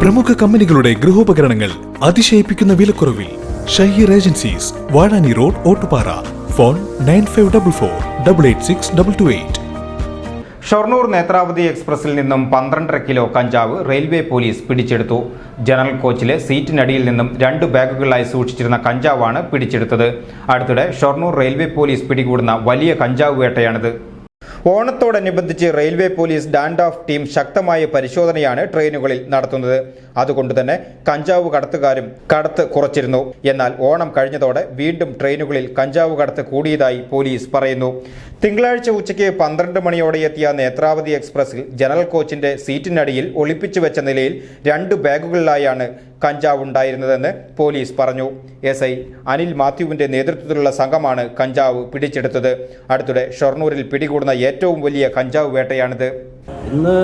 പ്രമുഖ കമ്പനികളുടെ ഗൃഹോപകരണങ്ങൾ അതിശയിപ്പിക്കുന്ന വിലക്കുറവിൽ Shaheer agencies Vazhani road Ottupara. Phone nine five double four double eight six double two eight. Shoranur Netravati എക്സ്പ്രസിൽ നിന്നും പന്ത്രണ്ടര കിലോ കഞ്ചാവ് റെയിൽവേ പോലീസ് പിടിച്ചെടുത്തു. ജനറൽ കോച്ചിലെ സീറ്റിനടിയിൽ നിന്നും രണ്ട് ബാഗുകളായി സൂക്ഷിച്ചിരുന്ന കഞ്ചാവാണ് പിടിച്ചെടുത്തത്. അടുത്തിടെ ഷൊർണൂർ റെയിൽവേ പോലീസ് പിടികൂടുന്ന വലിയ കഞ്ചാവ് വേട്ടയാണിത്. ഓണത്തോടനുബന്ധിച്ച് railway police DANSAF team ശക്തമായ പരിശോധനയാണ് ട്രെയിനുകളിൽ നടത്തുന്നത്. അതുകൊണ്ട് തന്നെ കഞ്ചാവ് കടത്തുകാരും കടത്ത് കുറച്ചിരുന്നു. എന്നാൽ ഓണം കഴിഞ്ഞതോടെ വീണ്ടും ട്രെയിനുകളിൽ കഞ്ചാവ് കടത്ത് കൂടിയതായി പോലീസ് പറയുന്നു. തിങ്കളാഴ്ച ഉച്ചയ്ക്ക് പന്ത്രണ്ട് മണിയോടെ എത്തിയ നേത്രാവതി എക്സ്പ്രസിൽ ജനറൽ കോച്ചിന്റെ സീറ്റിനടിയിൽ ഒളിപ്പിച്ചു വെച്ച നിലയിൽ രണ്ട് ബാഗുകളിലായാണ് കഞ്ചാവ് ഉണ്ടായിരുന്നതെന്ന് പോലീസ് പറഞ്ഞു. എസ് ഐ അനിൽ മാത്യുവിന്റെ നേതൃത്വത്തിലുള്ള സംഘമാണ് കഞ്ചാവ് പിടിച്ചെടുത്തത്. അടുത്തിടെ ഷൊർണൂരിൽ പിടികൂടുന്ന ഏറ്റവും വലിയ കഞ്ചാവ് വേട്ടയാണിത്. ഇന്ന്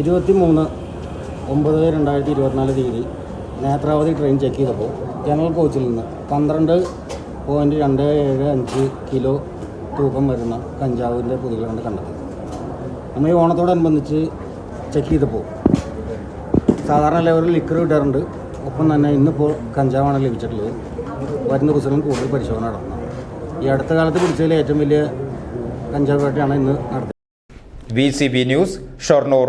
ഇരുപത്തിമൂന്ന് ഒമ്പത് രണ്ടായിരത്തി ഇരുപത്തിനാല് തീയതി നേത്രാവതി ട്രെയിൻ ചെക്ക് ചെയ്തപ്പോൾ ജനറൽ കോച്ചിൽ നിന്ന് പന്ത്രണ്ട് പോയിന്റ് രണ്ട് ഏഴ് അഞ്ച് കിലോ തൂക്കം വരുന്ന കഞ്ചാവിന്റെ പൊതികളാണ് കണ്ടത് നമ്മൾ ഈ ഓണത്തോടനുബന്ധിച്ച് ചെക്ക് ചെയ്തപ്പോൾ സാധാരണ ലെവലിൽ ലിക്കർ കിട്ടാറുണ്ട്. ഒപ്പം തന്നെ ഇന്നിപ്പോൾ കഞ്ചാവാണ് ലഭിച്ചിട്ടുള്ളത്. വരുന്ന ദിവസങ്ങളും കൂടുതൽ പരിശോധന നടത്തണം. ഈ അടുത്ത കാലത്ത് പിടിച്ചതിൽ ഏറ്റവും വലിയ കഞ്ചാവ് വേട്ടയാണ് ഇന്ന് നടത്തുന്നത് V C B news Shoranur